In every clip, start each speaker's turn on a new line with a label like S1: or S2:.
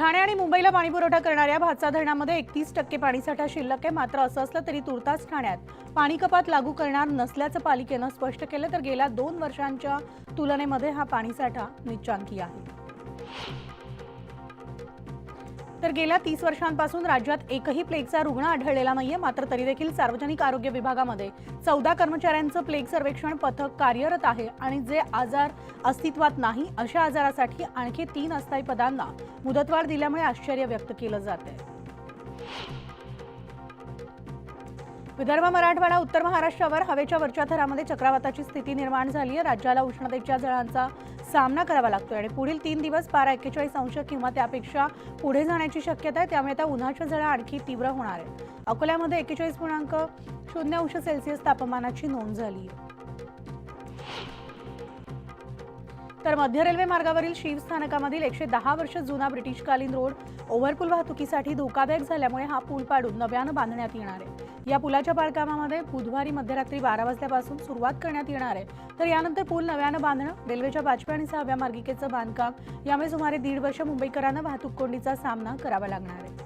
S1: ठाणे आणि मुंबईला पाणीपुरवठा करणाऱ्या भातसा धरणामध्ये एकतीस टक्के पाणीसाठा शिल्लक आहे. मात्र असं असलं तरी तुर्तास ठाण्यात पाणी कपात लागू करणार नसल्याचं पालिकेनं स्पष्ट केलं तर गेल्या दोन वर्षांच्या तुलनेमध्ये हा पाणीसाठा निच्चांकी आहे. तर गेल्या तीस वर्षांपासून राज्यात एकही प्लेगचा रुग्ण आढळलेला नाहीये मात्र तरी देखील सार्वजनिक आरोग्य विभागामध्ये चौदा कर्मचाऱ्यांचं प्लेग सर्वेक्षण पथक कार्यरत आहे आणि जे आजार अस्तित्वात नाही अशा आजारासाठी आणखी तीन अस्थायी पदांना मुदतवाढ दिल्यामुळे आश्चर्य व्यक्त केलं जात आहे विदर्भ मराठवाडा उत्तर महाराष्ट्रावर हवेच्या वरच्या थरामध्ये चक्रवाताची स्थिती निर्माण झाली आहे राज्याला उष्णतेच्या झळांचा सामना करावा लागतोय आणि पुढील तीन दिवस पारा एक्केचाळीस अंश किंवा त्यापेक्षा पुढे जाण्याची शक्यता आहे. त्यामुळे आता उन्हाच्या झळा आणखी तीव्र होणार आहे. अकोल्यामध्ये एक्केचाळीस पूर्णांक शून्य अंश सेल्सिअस तापमानाची नोंद झाली आहे. तर मध्य रेल्वे मार्गावरील शिव स्थानकामधील एकशे दहा वर्ष जुना ब्रिटिशकालीन रोड ओव्हरपूल वाहतुकीसाठी धोकादायक झाल्यामुळे हा पूल पाडून नव्यानं बांधण्यात येणार आहे. या पुलाच्या बांधकामामध्ये बुधवारी मध्यरात्री बारा वाजल्यापासून सुरुवात करण्यात येणार आहे. तर यानंतर पूल नव्यानं बांधणं रेल्वेच्या पाचव्या आणि सहाव्या मार्गिकेचं बांधकाम यामुळे सुमारे दीड वर्ष मुंबईकरांना वाहतूक कोंडीचा सामना करावा लागणार आहे.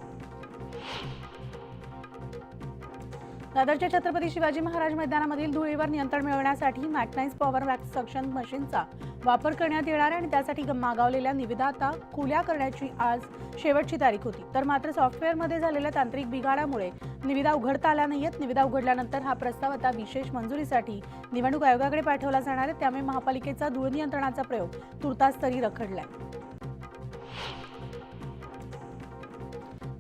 S1: दादरच्या छत्रपती शिवाजी महाराज मैदानामधील धुळीवर नियंत्रण मिळवण्यासाठी मॅग्नाइज पॉवर वॅक्स सक्शन मशीनचा वापर करण्यात येणार आहे आणि त्यासाठी ग- मागवलेल्या निविदा आता खुल्या करण्याची आज शेवटची तारीख होती. तर मात्र सॉफ्टवेअरमध्ये झालेल्या तांत्रिक बिघाडामुळे निविदा उघडता आल्या नाहीयेत. निविदा उघडल्यानंतर हा प्रस्ताव आता विशेष मंजुरीसाठी निवडणूक आयोगाकडे पाठवला जाणार आहे. त्यामुळे महापालिकेचा धूळ नियंत्रणाचा प्रयोग तुर्तास तरी रखडलाय.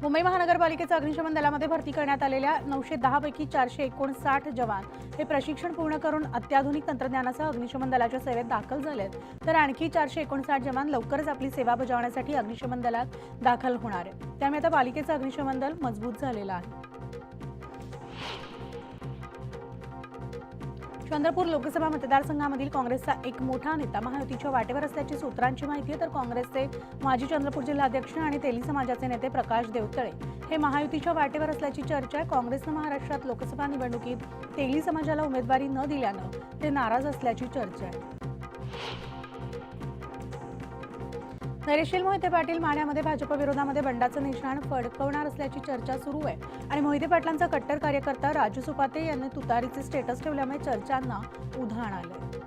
S1: मुंबई महानगरपालिकेच्या अग्निशमन दलामध्ये भरती करण्यात आलेल्या नऊशे दहापैकी चारशे एकोणसाठ जवान हे प्रशिक्षण पूर्ण करून अत्याधुनिक तंत्रज्ञानासह अग्निशमन दलाच्या सेवेत दाखल झालेत. तर आणखी चारशे एकोणसाठ जवान लवकरच आपली सेवा बजावण्यासाठी अग्निशमन दलात दाखल होणार आहे त्यामुळे आता पालिकेचं अग्निशमन दल मजबूत झालेलं आहे. चंद्रपूर लोकसभा मतदारसंघामधील काँग्रेसचा एक मोठा नेता महायुतीच्या वाटेवर असल्याची सूत्रांची माहिती आहे तर काँग्रेसचे माजी चंद्रपूर जिल्हाध्यक्ष आणि तेली समाजाचे नेते प्रकाश देवतळे. हे महायुतीच्या वाटेवर असल्याची चर्चा आहे. काँग्रेसनं महाराष्ट्रात लोकसभा निवडणुकीत तेली समाजाला उमेदवारी न दिल्यानं ते नाराज असल्याची चर्चा आहे. नरेशील मोहिते पाटील माण्यामध्ये भाजप विरोधामध्ये बंडाचं निशाण फडकवणार असल्याची चर्चा सुरू आहे. आणि मोहिते पाटलांचा कट्टर कार्यकर्ता राजू सुपाते यांनी तुतारीचे स्टेटस ठेवल्यामुळे चर्चांना उधाण आलंय.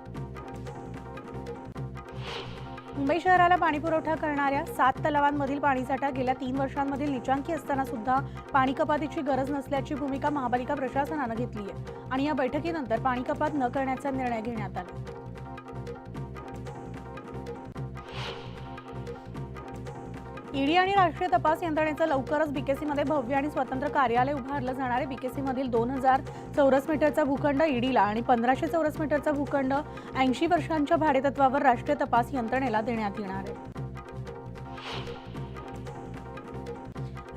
S1: मुंबई शहराला पाणीपुरवठा करणाऱ्या सात तलावांमधील पाणीसाठा गेल्या तीन वर्षांमधील निचांकी असताना सुद्धा पाणी कपातीची गरज नसल्याची भूमिका महापालिका प्रशासनानं घेतली आहे. आणि या बैठकीनंतर पाणी कपात न करण्याचा निर्णय घेण्यात आला. ईडी आणि राष्ट्रीय तपास यंत्रणेचं लवकरच बीकेसीमध्ये भव्य आणि स्वतंत्र कार्यालय उभारलं जाणार आहे. बीकेसीमधील दोन हजार चौरस मीटरचा भूखंड ईडीला आणि पंधराशे चौरस मीटरचा भूखंड ऐंशी वर्षांच्या भाडेतत्वावर राष्ट्रीय तपास यंत्रणेला देण्यात येणार आहे.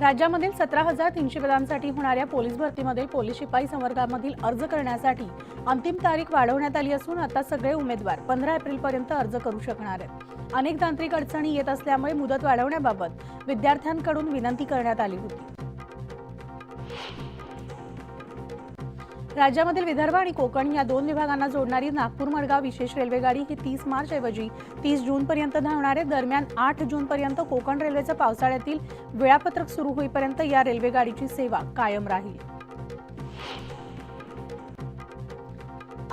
S1: राज्यामधील सतरा हजार तीनशे पदांसाठी होणाऱ्या पोलीस भरतीमध्ये पोलीस शिपाई संवर्गामधील अर्ज करण्यासाठी अंतिम तारीख वाढवण्यात आली असून आता सगळे उमेदवार पंधरा एप्रिलपर्यंत अर्ज करू शकणार आहेत. अनेक तांत्रिक अडचणी येत असल्यामुळे मुदत वाढवण्याबाबत विद्यार्थ्यांकडून विनंती करण्यात आली होती. राज्यामधील विदर्भ आणि कोकण या दोन विभागांना जोडणारी नागपूर मडगाव विशेष रेल्वेगाडी ही तीस मार्च ऐवजी तीस जून पर्यंत धावणार आहे. दरम्यान आठ जून पर्यंत कोकण रेल्वेचं पावसाळ्यातील वेळापत्रक सुरू होईपर्यंत या रेल्वेगाडीची सेवा कायम राहील.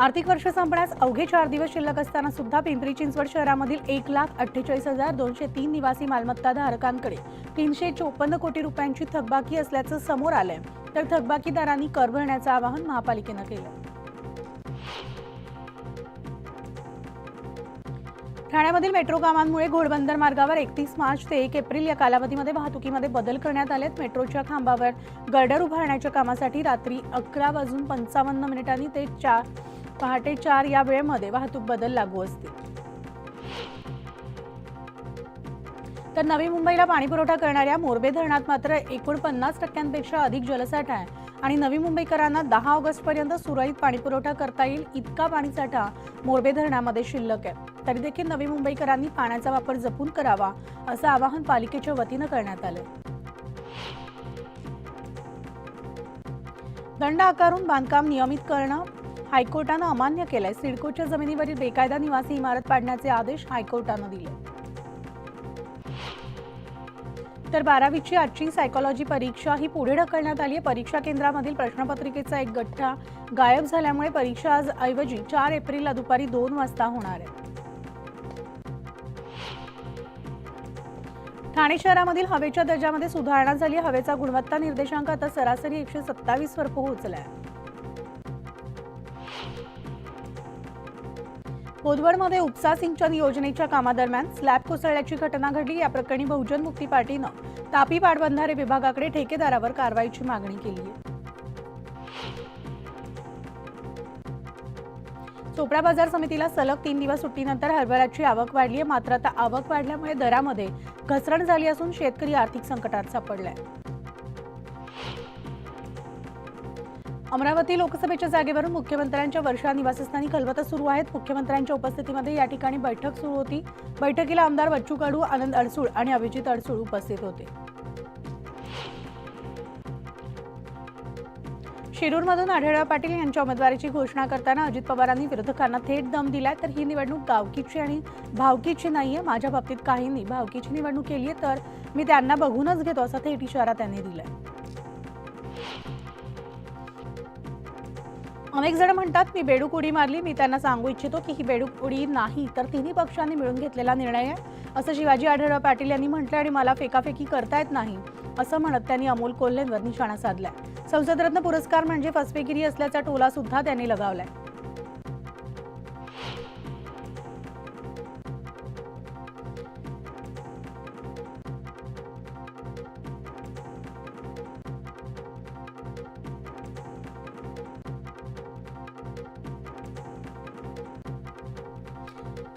S1: आर्थिक वर्ष संपण्यास अवघे चार दिवस शिल्लक असताना सुद्धा पिंपरी चिंचवड शहरामधील एक लाख अठ्ठेचाळीस हजार दोनशे तीन निवासी मालमत्ता धारकांकडे तीनशे चोपन्न कोटी रुपयांची थकबाकी असल्याचं समोर आलंय. तर थकबाकीदारांनी कर भरण्याचं आवाहन महापालिकेनं केलं. ठाण्यामधील मेट्रो कामांमुळे घोडबंदर मार्गावर एकतीस मार्च ते एक एप्रिल या कालावधीमध्ये वाहतुकीमध्ये बदल करण्यात आलेत. मेट्रोच्या खांबावर गर्डर उभारण्याच्या कामासाठी रात्री अकरा वाजून पंचावन्न मिनिटांनी ते चार पहाटे चार या वेळेमध्ये वाहतूक बदल लागू असतील. तर नवी मुंबईला पाणीपुरवठा करणाऱ्या मोरबे धरणात मात्र एकूण पन्नास टक्क्यांपेक्षा अधिक जलसाठा आहे. आणि नवी मुंबईकरांना दहा ऑगस्टपर्यंत सुरळीत पाणीपुरवठा करता येईल इतका पाणीसाठा मोरबे धरणामध्ये शिल्लक आहे. तरी देखील नवी मुंबईकरांनी पाण्याचा वापर जपून करावा असं आवाहन पालिकेच्या वतीनं करण्यात आलं दंड आकारून बांधकाम नियमित करणं हायकोर्टानं अमान्य केलंय. सिडकोच्या जमिनीवरील बेकायदा निवासी इमारत पाडण्याचे आदेश हायकोर्टानं दिले. तर बारावीची आजची सायकॉलॉजी परीक्षा ही पुढे ढकलण्यात आली आहे. परीक्षा केंद्रामधील प्रश्नपत्रिकेचा एक गठ्ठा गायब झाल्यामुळे परीक्षा आज ऐवजी चार एप्रिलला दुपारी दोन वाजता होणार आहे. ठाणे शहरामधील हवेच्या दर्जामध्ये सुधारणा झाली हवेचा गुणवत्ता निर्देशांक आता सरासरी एकशे सत्तावीस वर पोहोचलाय. बोदवडमध्ये उपसा सिंचन योजनेच्या कामादरम्यान स्लॅब कोसळल्याची घटना घडली. या प्रकरणी बहुजन मुक्ती पार्टीनं तापी पाटबंधारे विभागाकडे ठेकेदारावर कारवाईची मागणी केली आहे. चोपडा बाजार समितीला सलग तीन दिवस सुट्टीनंतर हरभऱ्याची आवक वाढली आहे. मात्र आता आवक वाढल्यामुळे दरामध्ये घसरण झाली असून शेतकरी आर्थिक संकटात सापडलाय. अमरावती लोकसभेच्या जागेवरून मुख्यमंत्र्यांच्या वर्षा निवासस्थानी खलबतं सुरू आहेत. मुख्यमंत्र्यांच्या उपस्थितीमध्ये या ठिकाणी बैठक सुरू होती. बैठकीला आमदार बच्चू कडू आनंद अडसूळ आणि अभिजित अडसूळ उपस्थित होते. शिरूरमधून आढळराव पाटील यांच्या उमेदवारीची घोषणा करताना अजित पवारांनी विरोधकांना थेट दम दिलाय. तर ही निवडणूक गावकीची आणि भावकीची नाहीये. माझ्या बाबतीत काहींनी भावकीची निवडणूक केली आहे तर मी त्यांना बघूनच घेतो असा थेट इशारा त्यांनी दिलाय. अनेक जण म्हणतात मी बेडूक उडी मारली मी त्यांना सांगू इच्छितो की ही बेडूक उडी नाही तर तिन्ही पक्षांनी मिळून घेतलेला निर्णय आहे. असं शिवाजी आढळराव पाटील यांनी म्हटलं आणि मला फेकाफेकी करता येत नाही असं म्हणत त्यांनी अमोल कोल्हेंवर निशाणा साधलाय. संसदरत्न पुरस्कार म्हणजे फसवेगिरी असल्याचा टोला सुद्धा त्यांनी लगावलाय.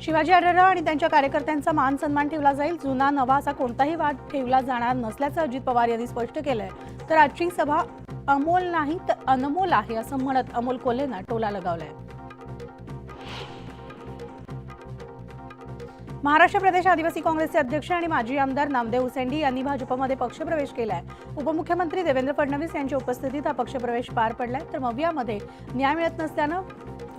S1: शिवाजी आढळराव आणि त्यांच्या कार्यकर्त्यांचा मान सन्मान ठेवला जाईल. जुना नवा असा कोणताही वाद ठेवला जाणार नसल्याचं अजित पवार यांनी स्पष्ट केलंय. तर आजची सभा अमोल नाही तर अनमोल आहे असं म्हणत अमोल कोल्हेंना टोला लगावलाय. महाराष्ट्र प्रदेश आदिवासी काँग्रेसचे अध्यक्ष आणि माजी आमदार नामदेव उसेंडी यांनी भाजपमध्ये पक्षप्रवेश केलाय. उपमुख्यमंत्री देवेंद्र फडणवीस यांच्या उपस्थितीत हा पक्षप्रवेश पार पडलाय. तर मवियामध्ये न्याय मिळत नसल्यानं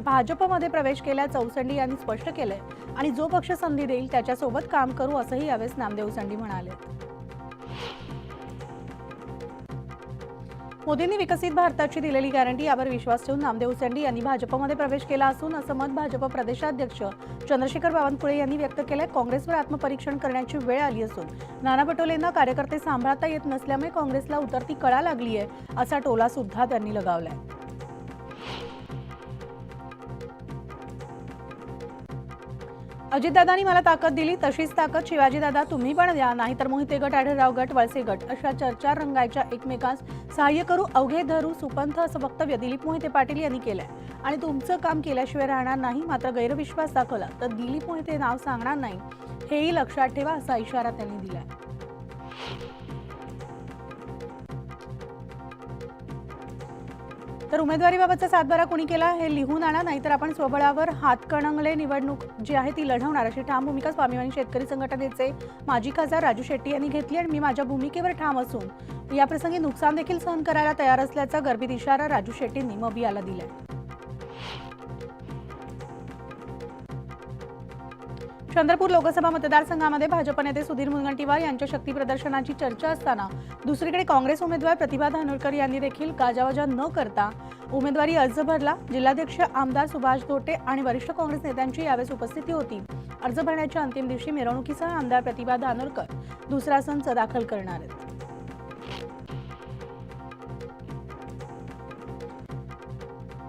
S1: भाजपमध्ये प्रवेश केल्याचं चौसंडी यांनी स्पष्ट केलंय. आणि जो पक्ष संधी देईल त्याच्यासोबत काम करू असंही यावेळेस नामदेव उसेंडी म्हणाले. मोदींनी विकसित भारताची दिलेली गॅरंटी यावर विश्वास ठेवून नामदेव उसेंडी यांनी भाजपमध्ये प्रवेश केला असून असं मत भाजप प्रदेशाध्यक्ष चंद्रशेखर बावनकुळे यांनी व्यक्त केलंय. काँग्रेसवर आत्मपरीक्षण करण्याची वेळ आली असून नाना पटोलेंना कार्यकर्ते सांभाळता येत नसल्यामुळे काँग्रेसला उतरती कळा लागली आहे असा टोला सुद्धा त्यांनी लगावलाय. अजितदादांनी मला ताकद दिली तशीच ताकद शिवाजीदादा तुम्ही पण द्या. नाहीतर मोहिते गट आढळराव गट वळसे गट अशा चर्चा रंगायच्या एकमेकांस सहाय्य करू अवघे धरू सुपंथ असं वक्तव्य दिलीप मोहिते पाटील यांनी केलंय. आणि तुमचं काम केल्याशिवाय राहणार नाही मात्र गैरविश्वास दाखवला. तर दिलीप मोहिते नाव सांगणार नाही हेही लक्षात ठेवा असा इशारा त्यांनी दिलाय. तर उमेदवारीबाबतचा सातबारा कोणी केला हे लिहून आणा नाहीतर आपण स्वबळावर हातकणंगले निवडणूक जी आहे ती लढवणार. अशी ठाम भूमिका स्वाभिमानी शेतकरी संघटनेचे माजी खासदार राजू शेट्टी यांनी घेतली आणि मी माझ्या भूमिकेवर ठाम असून याप्रसंगी नुकसान देखील सहन करायला तयार असल्याचा गर्भित इशारा राजू शेट्टींनी मबियाला दिलाय. चंद्रपूर लोकसभा मतदारसंघामध्ये भाजप नेते सुधीर मुनगंटीवार यांच्या शक्ती प्रदर्शनाची चर्चा असताना दुसरीकडे काँग्रेस उमेदवार प्रतिभा धानोरकर यांनी देखील गाजावाजा न करता उमेदवारी अर्ज भरला. जिल्हाध्यक्ष आमदार सुभाष धोटे आणि वरिष्ठ काँग्रेस नेत्यांची यावेळेस उपस्थिती होती. अर्ज भरण्याच्या अंतिम दिवशी मिरवणुकीसह आमदार प्रतिभा धानोरकर दुसरा संच दाखल करणार आहेत.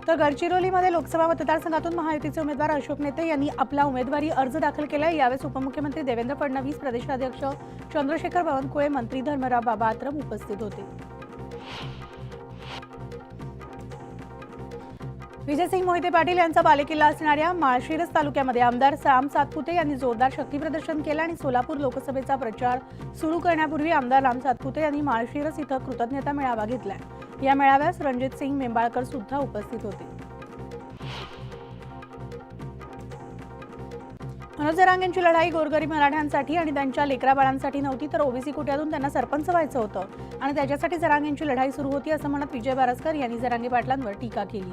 S1: तर गडचिरोलीमध्ये लोकसभा मतदारसंघातून महायुतीचे उमेदवार अशोक नेते यांनी आपला उमेदवारी अर्ज दाखल केला. यावेळेस उपमुख्यमंत्री देवेंद्र फडणवीस प्रदेशाध्यक्ष चंद्रशेखर बावनकुळे मंत्री धर्मराव बाबा आत्रम उपस्थित होते. विजयसिंग मोहिते पाटील यांचा बालेकिल्ला असणाऱ्या माळशिरस तालुक्यामध्ये आमदार राम सातपुते यांनी जोरदार शक्ती प्रदर्शन केलं आणि सोलापूर लोकसभेचा प्रचार सुरू करण्यापूर्वी आमदार राम सातपुते यांनी माळशिरस इथं कृतज्ञता मेळावा घेतलाय. या मेळाव्यास रणजित सिंग मेंबाळकर सुद्धा उपस्थित होते. मनोज जरांगेंची लढाई गोरगरीब मराठ्यांसाठी आणि त्यांच्या लेकराबाळांसाठी नव्हती तर ओबीसी कोट्यातून त्यांना सरपंच व्हायचं होतं आणि त्याच्यासाठी जरांगेंची लढाई सुरू होती असं म्हणत विजय बारसकर यांनी जरांगे पाटलांवर टीका केली.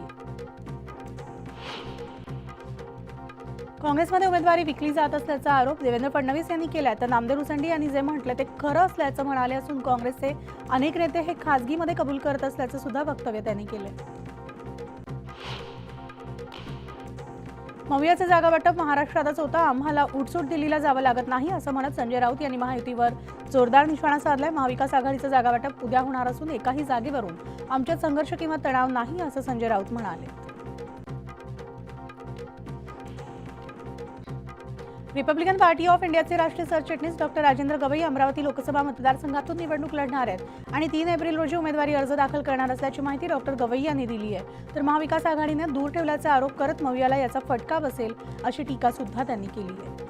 S1: काँग्रेसमध्ये उमेदवारी विकली जात असल्याचा आरोप देवेंद्र फडणवीस यांनी केला तर नामदेव उसंडी यांनी जे म्हटलं ते खरं असल्याचं म्हणाले असून काँग्रेसचे अनेक नेते हे खासगीमध्ये कबूल करत असल्याचं सुद्धा वक्तव्य त्यांनी केलं मवियाचं जागा वाटप महाराष्ट्रातच होतं. आम्हाला उठसूट दिल्लीला जावं लागत नाही असं म्हणत संजय राऊत यांनी महायुतीवर जोरदार निशाणा साधलाय. महाविकास आघाडीचं जागा वाटप उद्या होणार असून एकाही जागेवरून आमच्यात संघर्ष किंवा तणाव नाही असं संजय राऊत म्हणाले. रिपब्लिकन पार्टी ऑफ इंडियाचे राष्ट्रीय सरचिटणीस डॉक्टर राजेंद्र गवई अमरावती लोकसभा मतदारसंघातून निवडणूक लढणार आहेत. आणि तीन एप्रिल रोजी उमेदवारी अर्ज दाखल करणार असल्याची माहिती डॉक्टर गवई यांनी दिली आहे. तर महाविकास आघाडीने दूर ठेवल्याचा आरोप करत मवियाला याचा फटका बसेल अशी टीका सुद्धा त्यांनी केली आहे.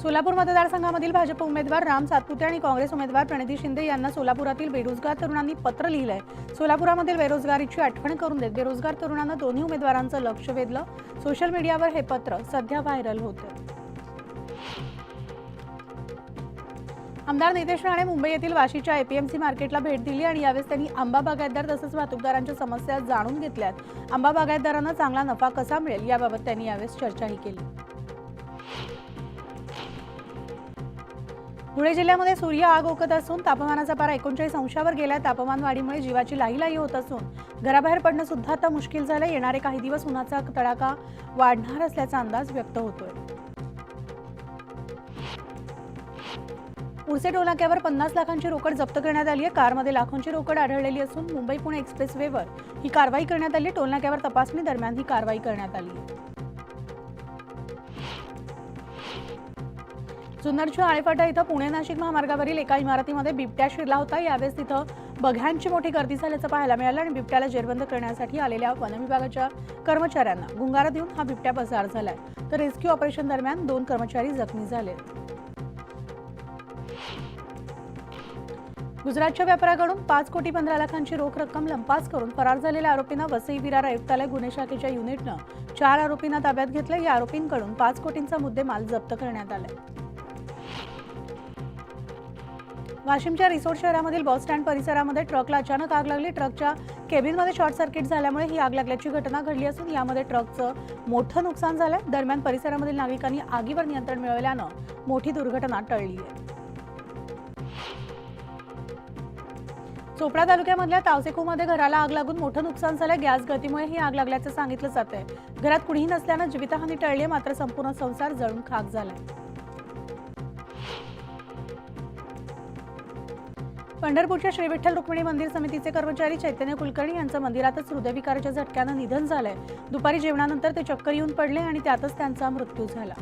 S1: सोलापूर मतदारसंघामधील भाजप उमेदवार राम सातपुते आणि काँग्रेस उमेदवार प्रणिती शिंदे यांना सोलापुरातील बेरोजगार तरुणांनी पत्र लिहिलंय. सोलापुरामधील बेरोजगारीची आठवण करून देत बेरोजगार तरुणांना दोन्ही उमेदवारांचं लक्ष वेधलं. सोशल मीडियावर हे पत्र सध्या व्हायरल होतं आमदार नितेश राणे मुंबई येथील वाशीच्या एपीएमसी मार्केटला भेट दिली आणि यावेळेस त्यांनी आंबा बागायतदार तसंच वाहतूकदारांच्या समस्या जाणून घेतल्यात. आंबा बागायतदारांना चांगला नफा कसा मिळेल याबाबत त्यांनी यावेळेस चर्चाही केली. धुळे जिल्ह्यामध्ये सूर्य आग ओकत असून तापमानाचा पारा एकोणचाळीस अंशावर गेला तापमान वाढीमुळे जीवाची लाहीलाही होत असून घराबाहेर पडणं सुद्धा आता मुश्किल झालं येणारे काही दिवस उन्हाचा तडाखा वाढणार असल्याचा अंदाज व्यक्त होतोय. उडसे टोलनाक्यावर पन्नास लाखांची रोकड जप्त करण्यात आली आहे कारमध्ये लाखोंची रोकड आढळलेली असून मुंबई पुणे एक्सप्रेसवेवर ही कारवाई करण्यात आली टोलनाक्यावर तपासणी दरम्यान ही कारवाई करण्यात आली जुन्नरच्या आळेफाटा इथं पुणे नाशिक महामार्गावरील एका इमारतीमध्ये बिबट्या शिरला होता. यावेळेस तिथं बघ्यांची मोठी गर्दी झाल्याचं पाहायला मिळालं आणि बिबट्याला जेरबंद करण्यासाठी आलेल्या वनविभागाच्या कर्मचाऱ्यांना गुंगारा देऊन हा बिबट्या पसार झालाय. तर रेस्क्यू ऑपरेशन दरम्यान दोन कर्मचारी जखमी झाले. गुजरातच्या व्यापाऱ्याकडून पाच कोटी पंधरा लाखांची रोख रक्कम लंपास करून फरार झालेल्या आरोपींना वसई विरार आयुक्तालय गुन्हे शाखेच्या युनिटनं चार आरोपींना ताब्यात घेतलं. या आरोपींकडून पाच कोटींचा मुद्देमाल जप्त करण्यात आलाय. वाशिमच्या रिसोड शहरामधील बस स्टँड परिसरामध्ये ट्रकला अचानक आग लागली. ट्रकच्या केबिनमध्ये शॉर्ट सर्किट झाल्यामुळे ही आग लागल्याची घटना घडली असून यामध्ये ट्रकचं मोठं नुकसान झालंय. दरम्यान परिसरामधील नागरिकांनी आगीवर नियंत्रण मिळवल्यानं मोठी दुर्घटना टळली आहे. चोपडा तालुक्यामधल्या तावसेकूमध्ये घराला आग लागून मोठं नुकसान झालं गॅस गतीमुळे ही आग लागल्याचं सांगितलं जात आहे घरात कुणीही नसल्यानं जीवितहानी टळली आहे, मात्र संपूर्ण संसार जळून खाक झालाय. पंढरपूरच्या श्री विठ्ठल रुक्मिणी मंदिर समितीचे कर्मचारी चैतन्य कुलकर्णी यांचं मंदिरातच हृदयविकाराच्या झटक्यानं निधन झालंय. दुपारी जेवणानंतर ते चक्कर येऊन पडले आणि त्यातच त्यांचा मृत्यू झाला.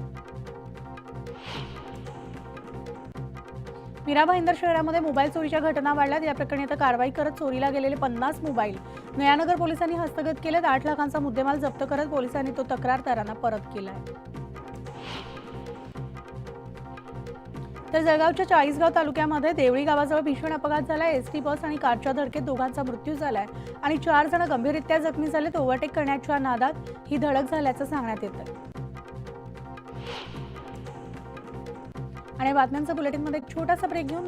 S1: मीरा भाईंदर शहरामध्ये मोबाईल चोरीच्या घटना वाढल्यात. या प्रकरणी आता कारवाई करत चोरीला गेलेले पन्नास मोबाईल. नयानगर पोलिसांनी हस्तगत केलेत. आठ लाखांचा मुद्देमाल जप्त करत पोलिसांनी तो तक्रारदारांना परत केलाय. तर जळगावच्या चाळीसगाव तालुक्यामध्ये देवळी गावाजवळ भीषण अपघात झाला एस एसटी बस आणि कारच्या धडकेत दोघांचा मृत्यू झालाय आणि चार जण गंभीररित्या जखमी झालेत ओव्हरटेक करण्याच्या नादात ही धडक झाल्याचं सांगण्यात येतं आणि बातम्यांचं बुलेटिनमध्ये एक छोटासा ब्रेक घेऊन